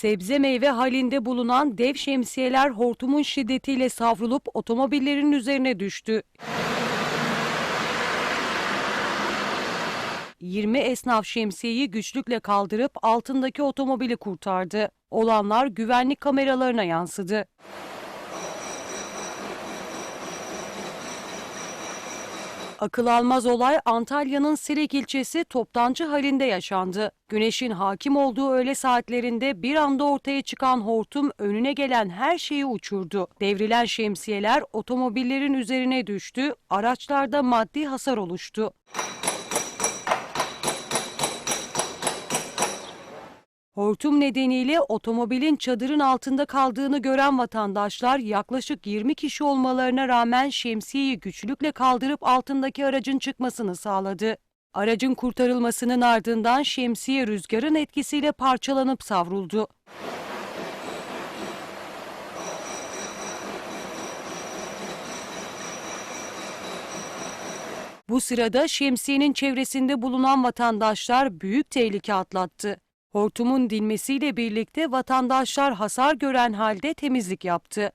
Sebze meyve halinde bulunan dev şemsiyeler hortumun şiddetiyle savrulup otomobillerin üzerine düştü. 20 esnaf şemsiyeyi güçlükle kaldırıp altındaki otomobili kurtardı. Olanlar güvenlik kameralarına yansıdı. Akıl almaz olay Antalya'nın Sirek ilçesi Toptancı halinde yaşandı. Güneşin hakim olduğu öğle saatlerinde bir anda ortaya çıkan hortum önüne gelen her şeyi uçurdu. Devrilen şemsiyeler otomobillerin üzerine düştü, araçlarda maddi hasar oluştu. Hortum nedeniyle otomobilin çadırın altında kaldığını gören vatandaşlar yaklaşık 20 kişi olmalarına rağmen şemsiyeyi güçlükle kaldırıp altındaki aracın çıkmasını sağladı. Aracın kurtarılmasının ardından şemsiye rüzgarın etkisiyle parçalanıp savruldu. Bu sırada şemsiyenin çevresinde bulunan vatandaşlar büyük tehlike atlattı. Hortumun dinmesiyle birlikte vatandaşlar hasar gören halde temizlik yaptı.